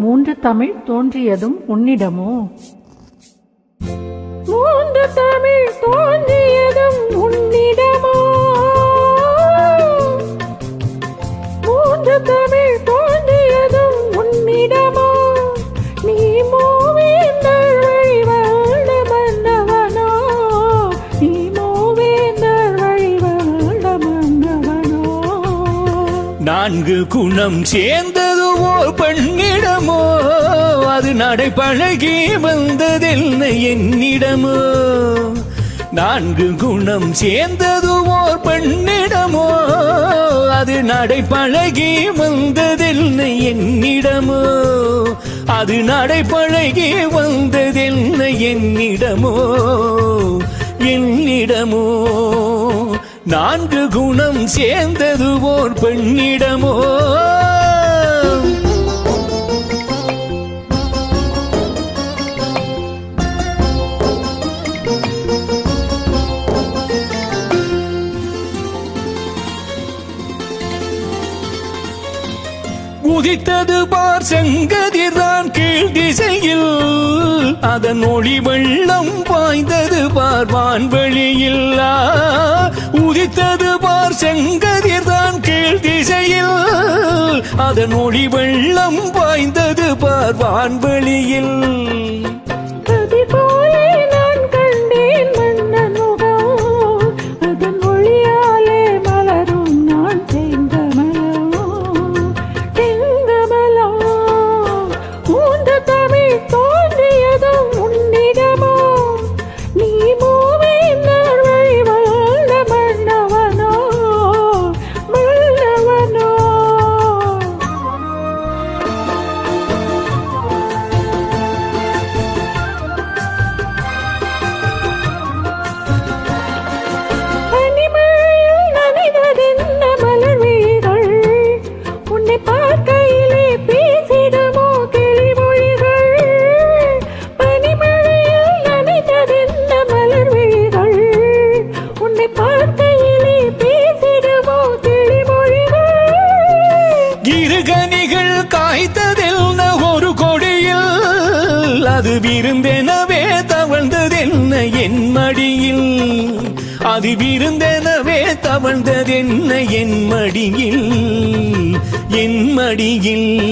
மூன்று தமிழ் தோன்றியதும் உன்னிடமோ? மூன்று தமிழ் தோன்றியதும் உன்னிடமோ? மூன்று தமிழ் தோன்றியதும் உன்னிடமோ? நீ மூவேந்தர் வழிவந்த மன்னவனோ நீ மூவேந்தர் வழிவந்த மன்னவனோ நான்கு குணம் சேர்ந்தது பெண்ணிடமோ? அது நடைபழகி வந்ததில்லை என்னிடமோ? நான்கு குணம் சேர்ந்தது ஓர் பெண்ணிடமோ? அது நடைபழகி வந்ததில்லை என்னிடமோ? அது நடைபழகி வந்ததில்லை என்னிடமோ? என்னிடமோ? நான்கு குணம் சேர்ந்தது ஓர் பெண்ணிடமோ? உதித்தது பார் செங்கதிர்தான் கீழ் திசையில். அதன் ஒளி வெள்ளம் பாய்ந்தது பார் வான்வெளியில் உதித்தது பார் செங்கதிர்தான் கீழ் திசையில். அதன் ஒளி வெள்ளம் பாய்ந்தது பார் வான்வெளியில். இருகனிகள் காய்த்ததென்ன ஒரு கொடியில்? அது விருந்தெனவே தவழ்ந்ததென்ன என் மடியில்? அது விருந்தெனவே தவழ்ந்ததென்ன என் மடியில்? என் மடியில்.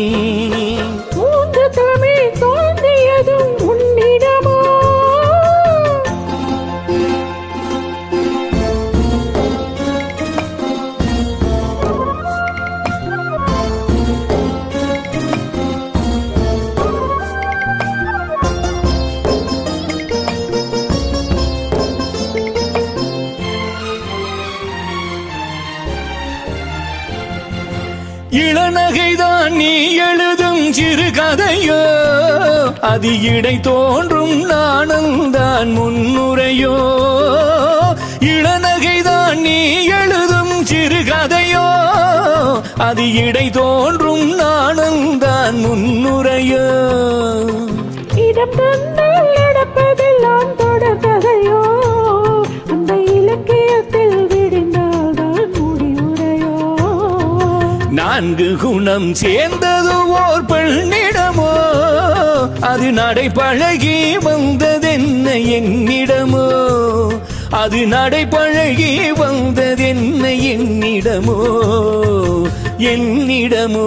இளநகைதான் நீ எழுதும் சிறு கதையோ அது இடை தோன்றும் நாணந்தான் முன்னுரையோ? இளநகைதான் நீ எழுதும் சிறு கதையோ அது இடை தோன்றும் நாணந்தான் முன்னுரையோ? இடம் நான்கு குணம் சேர்ந்தது ஓர் பெண்ணிடமோ? அது நடைபழகி வந்ததென்ன என்னிடமோ? அது நடைபழகி வந்ததென்ன என்னிடமோ? என்னிடமோ?